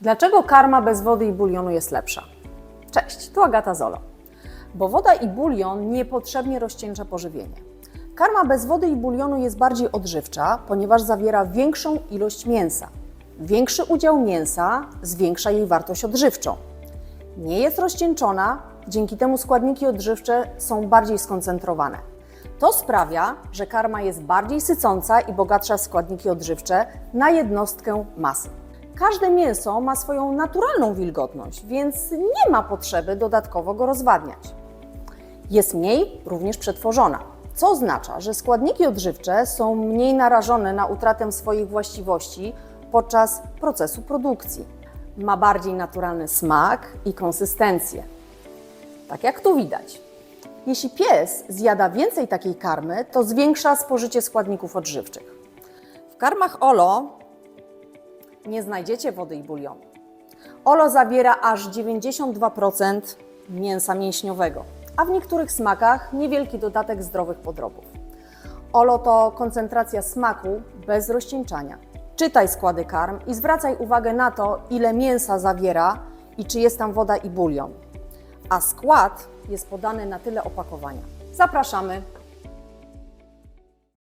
Dlaczego karma bez wody i bulionu jest lepsza? Cześć, tu Agata Zolo. Bo woda i bulion niepotrzebnie rozcieńcza pożywienie. Karma bez wody i bulionu jest bardziej odżywcza, ponieważ zawiera większą ilość mięsa. Większy udział mięsa zwiększa jej wartość odżywczą. Nie jest rozcieńczona, dzięki temu składniki odżywcze są bardziej skoncentrowane. To sprawia, że karma jest bardziej sycąca i bogatsza w składniki odżywcze na jednostkę masy. Każde mięso ma swoją naturalną wilgotność, więc nie ma potrzeby dodatkowo go rozwadniać. Jest mniej również przetworzona, co oznacza, że składniki odżywcze są mniej narażone na utratę swoich właściwości podczas procesu produkcji. Ma bardziej naturalny smak i konsystencję. Tak jak tu widać. Jeśli pies zjada więcej takiej karmy, to zwiększa spożycie składników odżywczych. W karmach Olo nie znajdziecie wody i bulionu. Olo zawiera aż 92% mięsa mięśniowego, a w niektórych smakach niewielki dodatek zdrowych podrobów. Olo to koncentracja smaku bez rozcieńczania. Czytaj składy karm i zwracaj uwagę na to, ile mięsa zawiera i czy jest tam woda i bulion. A skład jest podany na tyle opakowania. Zapraszamy